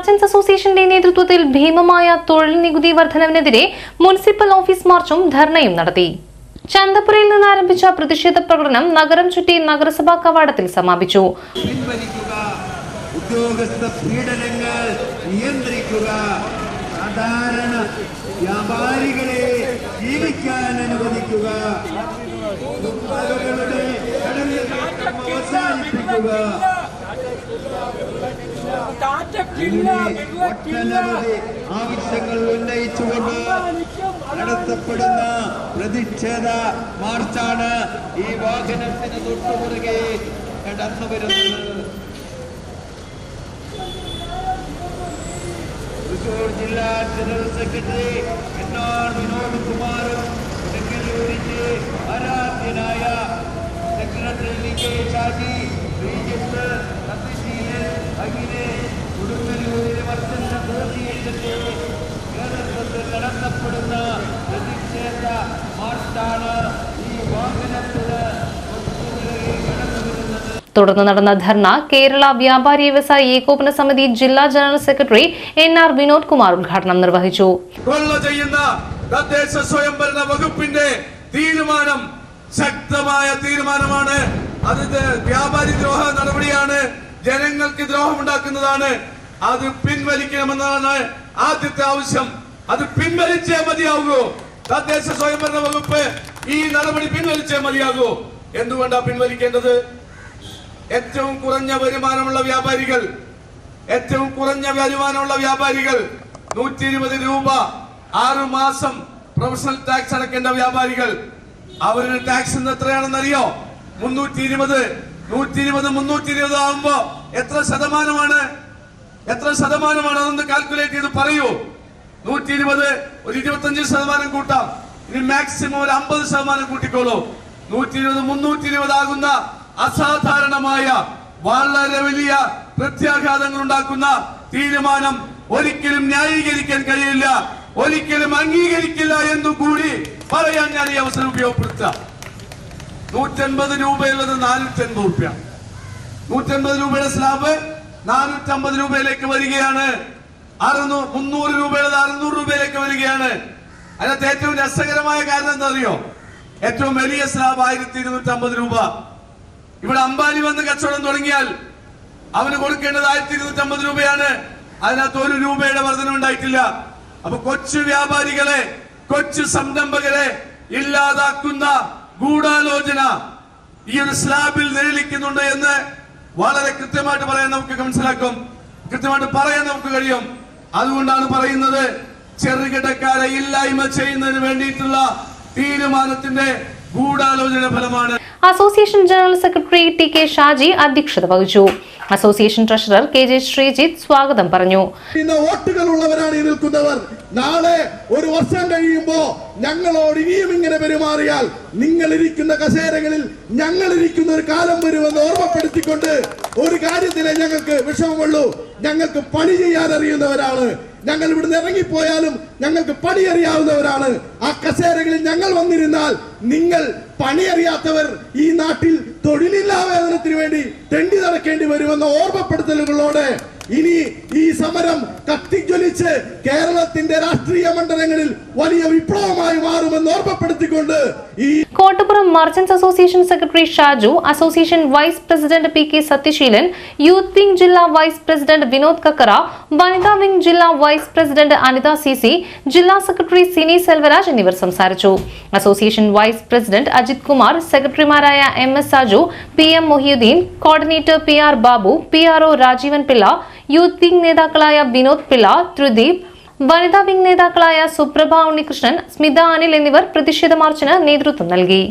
Merchants അസോസിയേഷന്റെ നേതൃത്വത്തിൽ ഭീമമായ തൊഴിൽ നികുതി വർധനവിനെതിരെ മുനിസിപ്പൽ ഓഫീസ് മാർച്ചും ധർണയും നടത്തി. ചന്തപുരയിൽ നിന്ന് ആരംഭിച്ച പ്രതിഷേധ പ്രകടനം നഗരം ചുറ്റി നഗരസഭാ കവാടത്തിൽ സമാപിച്ചു. ഉദ്യോഗസ്ഥ സാധാരണ ജീവിക്കാൻ അനുവദിക്കുക ഒട്ടനവധി ആവശ്യങ്ങൾ ഉന്നയിച്ചുകൊണ്ട് നടത്തപ്പെടുന്ന പ്രതിഷേധ മാർച്ചാണ് ഈ വാഹനത്തിന് തൊട്ടുപുറകെ കടന്നു വരുന്നത്. തൃശൂർ ജില്ലാ ജനറൽ സെക്രട്ടറി എന്നാൽ വിനോദ് കുമാറും ആരാധ്യനായ സെക്രട്ടറി ലി കെ ഷാജി ശ്രീജിത്ത് അങ്ങനെ മർച്ചന്റ് അസോസിയേഷന്റെ നേതൃത്വത്തിൽ നടത്തപ്പെടുന്ന പ്രതിഷേധ മാർച്ചാണ് ഈ വാഹനത്തിൽ തുടർന്ന് നടന്ന ധർണ കേരള വ്യാപാരി വ്യവസായ ഏകോപന സമിതി ജില്ലാ general secretary N R Vinod Kumar ഉദ്ഘാടനം നിർവഹിച്ചു. കൊള്ള ചെയ്യുന്ന തദ്ദേശ സ്വയംഭരണ വകുപ്പിന്റെ തീരുമാനം ശക്തമായ തീരുമാനമാണ്. അത് വ്യാപാരി ദ്രോഹ നടപടിയാണ്. ജനങ്ങൾക്ക് ദ്രോഹമുണ്ടാക്കുന്നതാണ് അത് പിൻവലിക്കണമെന്നാണ് ആദ്യത്തെ ആവശ്യം. അത് പിൻവലിച്ചേ മതിയാകൂ തദ്ദേശ സ്വയംഭരണ വകുപ്പ് ഈ നടപടി പിൻവലിച്ചേ മതിയാകൂ എന്തുകൊണ്ടാണ് പിൻവലിക്കേണ്ടത്? ഏറ്റവും കുറഞ്ഞ വരുമാനമുള്ള വ്യാപാരികൾ. ഏറ്റവും കുറഞ്ഞ വരുമാനമുള്ള വ്യാപാരികൾ. നൂറ്റി ഇരുപത് രൂപ ആറു മാസം പ്രൊഫഷണൽ ടാക്സ് അടക്കേണ്ട വ്യാപാരികൾ. അവരുടെ ടാക്സ് ഇന്ന് എത്രയാണെന്ന് അറിയോ മുന്നൂറ്റി ഇരുപത് നൂറ്റി ഇരുപത് മുന്നൂറ്റി ഇരുപത് ആകുമ്പോ എത്ര ശതമാനമാണ്? എത്ര ശതമാനമാണ്? അതൊന്ന് കാൽക്കുലേറ്റ് ചെയ്ത് പറയൂ. നൂറ്റി ഇരുപത് ഒരു ഇരുപത്തഞ്ച് ശതമാനം കൂട്ടാം. ഇനി മാക്സിമം ഒരു അമ്പത് ശതമാനം കൂട്ടിക്കോളൂ. നൂറ്റി ഇരുപത് മുന്നൂറ്റി ഇരുപത് ആകുന്ന അസാധാരണമായ വളരെ വലിയ പ്രത്യാഘാതങ്ങൾ ഉണ്ടാക്കുന്ന തീരുമാനം ഒരിക്കലും ന്യായീകരിക്കാൻ കഴിയില്ല. ഒരിക്കലും അംഗീകരിക്കില്ല എന്നും കൂടി പറയാൻ ഞാൻ ഈ അവസരം ഉപയോഗപ്പെടുത്താം നൂറ്റൻപത് രൂപയുള്ളത് നാനൂറ്റൻപത് രൂപ നൂറ്റൻപത് രൂപയുടെ സ്ലാബ് നാനൂറ്റമ്പത് രൂപയിലേക്ക് വരികയാണ്. അറുന്നൂറ് മുന്നൂറ് രൂപയുള്ളത് അറുന്നൂറ് രൂപയിലേക്ക് വരികയാണ്. അതിനകത്ത് ഏറ്റവും രസകരമായ കാരണം എന്താ അറിയോ ഏറ്റവും വലിയ സ്ലാബ് ആയിരത്തി ഇരുന്നൂറ്റി അമ്പത് രൂപ. ഇവിടെ അംബാനി വന്ന് കച്ചവടം തുടങ്ങിയാൽ അവന് കൊടുക്കേണ്ടത് ആയിരത്തി ഇരുന്നൂറ്റി അമ്പത് രൂപയാണ്. അതിനകത്ത് ഒരു രൂപയുടെ വർധന ഉണ്ടായിട്ടില്ല. അപ്പൊ കൊച്ചു വ്യാപാരികളെ കൊച്ചു സംരംഭകരെ ഇല്ലാതാക്കുന്ന ഗൂഢാലോചന ഈ ഒരു സ്ലാബിൽ നിഴലിക്കുന്നുണ്ട് എന്ന് വളരെ കൃത്യമായിട്ട് പറയാൻ നമുക്ക് മനസ്സിലാക്കും. കൃത്യമായിട്ട് പറയാൻ നമുക്ക് കഴിയും. അതുകൊണ്ടാണ് പറയുന്നത് ചെറുകിടക്കാരെ ഇല്ലായ്മ ചെയ്യുന്നതിന് വേണ്ടിയിട്ടുള്ള തീരുമാനത്തിന്റെ ഗൂഢാലോചന ഫലമാണ്. Association general secretary T K Shaji അധ്യക്ഷത വഹിച്ചു. Association treasurer K J Sreejith സ്വാഗതം പറഞ്ഞു. ഇന്ന് വോട്ടുകൾ ഉള്ളവരാണ് ഈ നിൽക്കുന്നവർ. നാളെ ഒരു വർഷം കഴിയുമ്പോ ഞങ്ങളോട് ഇനിയും ഇങ്ങനെ പെരുമാറിയാൽ നിങ്ങൾ ഇരിക്കുന്ന കസേരകളിൽ ഞങ്ങൾ ഇരിക്കുന്ന ഒരു കാലം വരുമെന്ന് ഓർമ്മപ്പെടുത്തിക്കൊണ്ട് ഒരു കാര്യത്തിലെ ഞങ്ങൾക്ക് വിഷമമുള്ളൂ. ഞങ്ങൾക്ക് പണി ചെയ്യാൻ അറിയുന്നവരാണ് ഞങ്ങൾ ഇവിടുന്ന് ഇറങ്ങിപ്പോയാലും ഞങ്ങൾക്ക് പണി അറിയാവുന്നവരാണ് ആ കസേരകളിൽ ഞങ്ങൾ വന്നിരുന്നാൽ നിങ്ങൾ പണി അറിയാത്തവർ ഈ നാട്ടിൽ തൊഴിലില്ലാ വേതനത്തിന് വേണ്ടി തെണ്ടി നടക്കേണ്ടി വരുമെന്ന ഓർമ്മപ്പെടുത്തലുകളോടെ ഇനി ഈ സമരം കത്തിജ്വലിച്ച് കേരളത്തിന്റെ രാഷ്ട്രീയ മണ്ഡലങ്ങളിൽ വലിയ വിപ്ലവമായി മാറുമെന്ന് ഓർമ്മപ്പെടുത്തിക്കൊണ്ട് ഈ Kottappuram merchants association secretary Shaju association vice president P K Sathyaseelan youth wing ജില്ലാ വൈസ് പ്രസിഡന്റ് വിനോദ് കക്കറ വനിതാ വിംഗ് ജില്ലാ vice president Anitha C C ജില്ലാ സെക്രട്ടറി സിനി സെൽവരാജ് എന്നിവർ സംസാരിച്ചു. Association vice president Ajith Kumar സെക്രട്ടറിമാരായ M S Saju P M Mohiyudheen coordinator P R Babu P R O Rajeevan Pillai youth wing നേതാക്കളായ വിനോദ് പിള്ള ത്രിദീപ് വനിതാ wing നേതാക്കളായ സുപ്രഭ ഉണ്ണികൃഷ്ണൻ സ്മിത അനിൽ എന്നിവർ പ്രതിഷേധ മാർച്ചിന് നേതൃത്വം നൽകി.